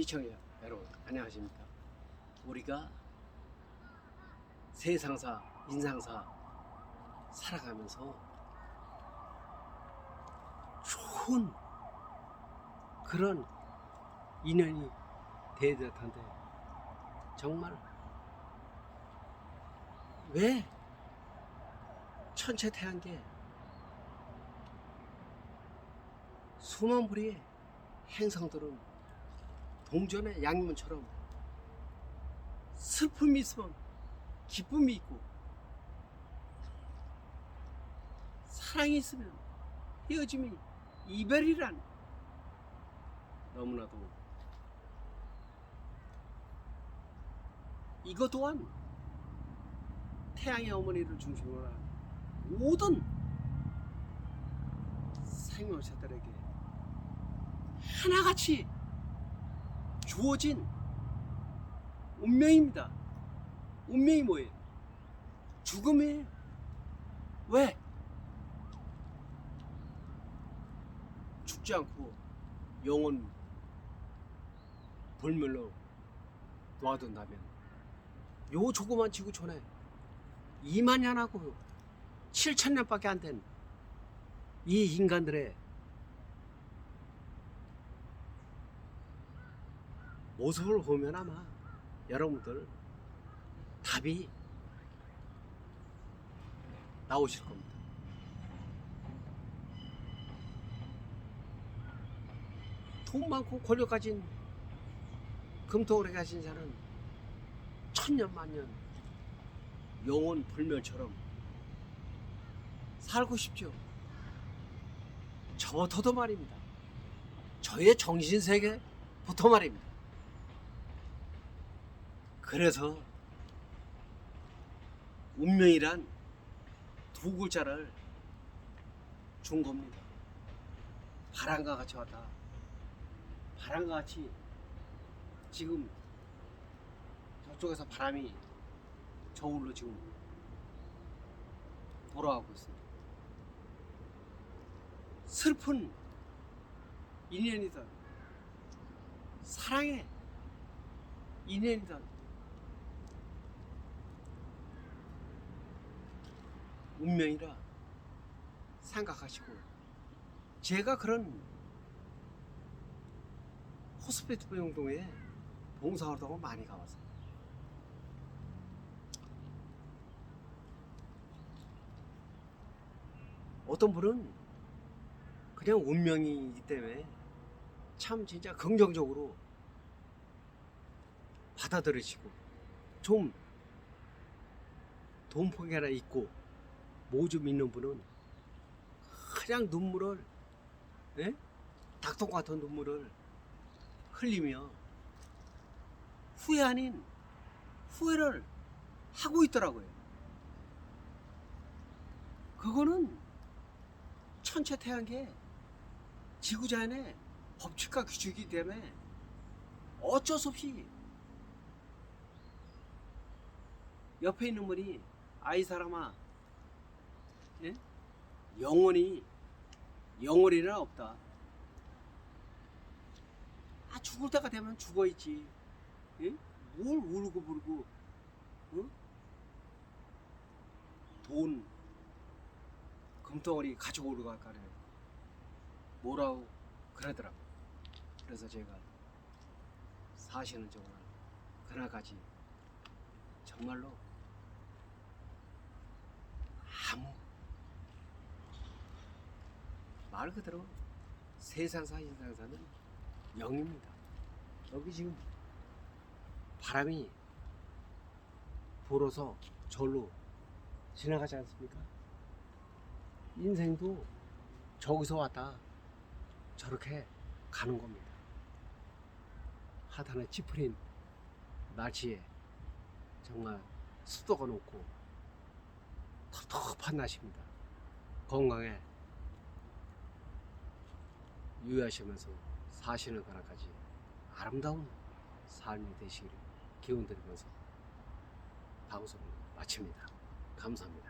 시청자 여러분 안녕하십니까? 우리가 세상사 인상사 살아가면서 좋은 그런 인연이 텐데 정말 왜 천체 태양계 수만 부리의 행성들은 동전의 양면처럼 슬픔이 있으면 기쁨이 있고 사랑이 있으면 헤어짐이 이별이란 너무나도 이것 또한 태양의 어머니를 중심으로 한 모든 생명체들에게 하나같이 주어진 운명입니다. 운명이 뭐예요? 죽음이에요. 왜? 죽지 않고 영원 불멸로 놔둔다면 요 조그만 지구촌에 2만 년하고 7천 년밖에 안 된 이 인간들의 모습을 보면 아마 여러분들 답이 나오실 겁니다. 돈 많고 권력 가진 금토오래 가진 자는 천년 만년 영원 불멸처럼 살고 싶죠. 저부터도 말입니다. 저의 정신 세계부터 말입니다. 그래서 운명이란 두 글자를 준 겁니다. 바람과 같이 왔다. 바람과 같이 지금 저쪽에서 바람이 저울로 지금 돌아가고 있습니다. 슬픈 인연이든 사랑의 인연이든 운명이라 생각하시고 제가 그런 호스피트 병동에 봉사활동을 많이 가봤어요. 어떤 분은 그냥 운명이기 때문에 참 진짜 긍정적으로 받아들이시고 좀 돈폭이 하나 있고 뭐좀 있는 분은 그냥 눈물을 예? 닭똥 같은 눈물을 흘리며 후회 아닌 후회를 하고 있더라고요. 그거는 천체 태양계 지구자연의 법칙과 규칙이기 때문에 어쩔 수 없이 옆에 있는 분이 아이 사람아 예? 영원히 영원이는 없다. 아 죽을 때가 되면 죽어 있지. 예? 뭘 울고 부르고 어? 돈 금덩어리 가지고 오고 갈까요? 뭐라고 그러더라고. 그래서 제가 사시는 정말 그날까지 정말로 아무 말 그대로 세상사 인상사는 영입니다. 여기 지금 바람이 불어서 절로 지나가지 않습니까? 인생도 저기서 왔다 저렇게 가는 겁니다. 하단에 찌푸린 날씨에 정말 습도가 높고 텁텁한 날씨입니다. 건강에 유의하시면서 사시는 그날까지 아름다운 삶이 되시기를 기원 드리면서 방송을 마칩니다. 감사합니다.